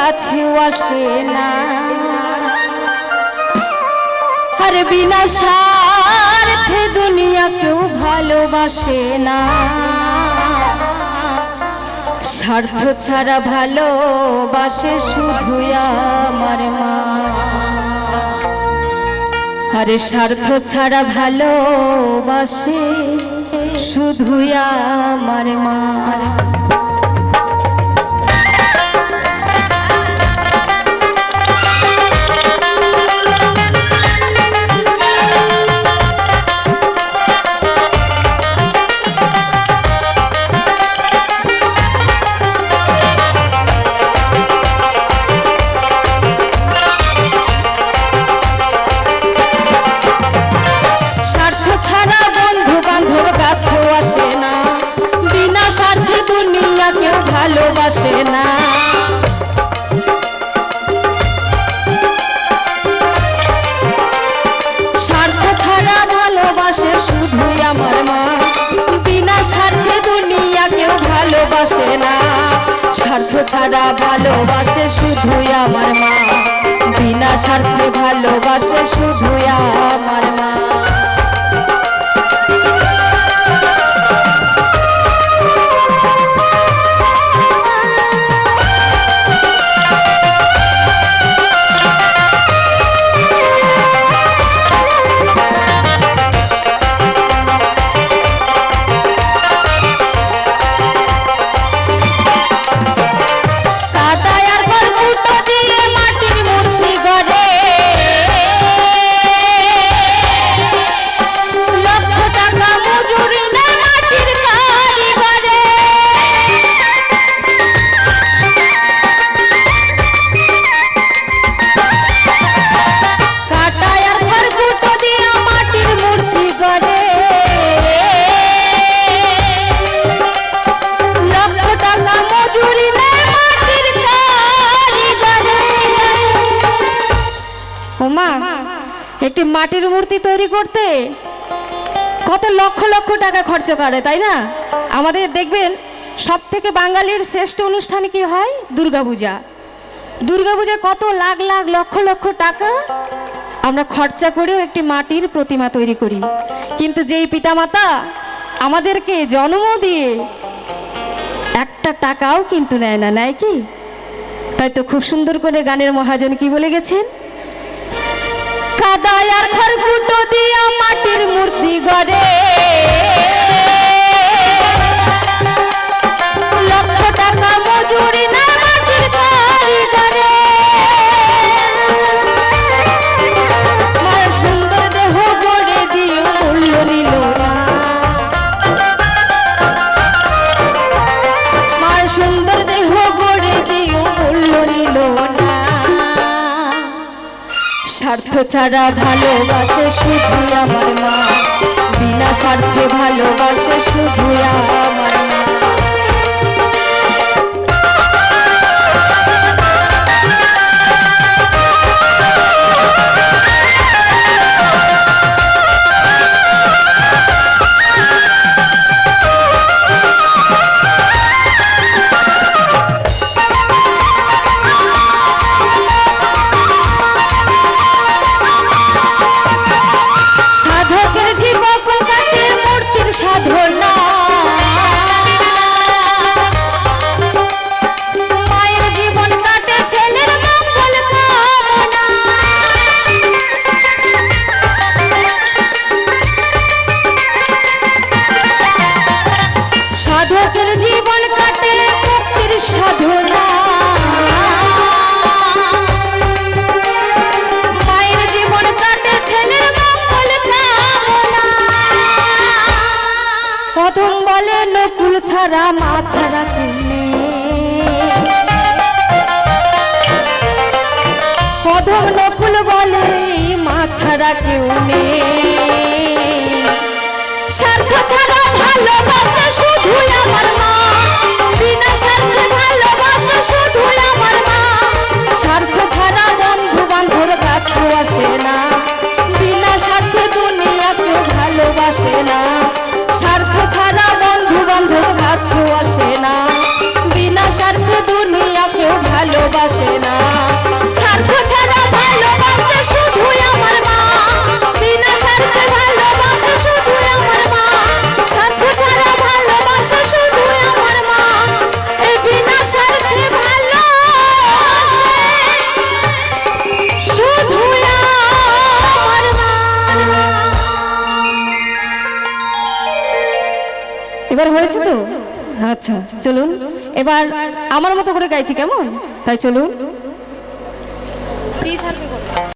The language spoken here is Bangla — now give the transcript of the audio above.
কাছেও আসে না। আর বিনা স্বার্থে দুনিয়া কেউ ভালোবাসে না। স্বার্থ ছাড়া ভালোবাসে শুধু আমার মা। আরে স্বার্থ ছাড়া ভালোবাসে শুধু আমার মা। ভালোবাসে না। স্বার্থ ছাড়া ভালোবাসে শুধুই আমার মা। বিনা স্বার্থে দুনিয়া কেউ ভালোবাসে না। স্বার্থ ছাড়া ভালোবাসে শুধুই আমার মা। বিনা স্বার্থে ভালোবাসে শুধুই আমার মা। ওমা একটি মাটির মূর্তি তৈরি করতে কত লক্ষ লক্ষ টাকা খরচ করে, তাই না? আমাদের দেখবেন সব থেকে বাঙালির শ্রেষ্ঠ অনুষ্ঠান কি হয়? দুর্গাপূজা। দুর্গাপূজা কত লাখ লাখ লক্ষ লক্ষ টাকা আমরা খরচা করেও একটি মাটির প্রতিমা তৈরি করি। কিন্তু যেই পিতামাতা আমাদেরকে জন্ম দিয়ে একটা টাকাও কিন্তু নেয় না, নেয় কি? তাই তো খুব সুন্দর করে গানের মহাজন কি বলে গেছেন? কাদায় আর খড়কুটো দিয়া মাটির মূর্তি গড়ে। স্বার্থ ছাড়া ভালোবাসে শুধু আমার মা। বিনা স্বার্থে ভালোবাসে শুধু আমার মা। ছাড়া মা ছাড়া কেনে প্রথম নকুল বলে মা ছাড়া কেউ স্বার্থ ছাড়া ভালোবাসা শুধু আমার মা। বিনা স্বার্থে ভালোবাসা শুধু আমার মা। স্বার্থ ছাড়া বন্ধু বান্ধব কাছে আসে না। বিনা স্বার্থে দুনিয়া কেউ ভালোবাসে না। এবার হয়েছে তো? আচ্ছা চলুন। এবার আমার মতো করে গাইছি কেমন? তাই চলুন।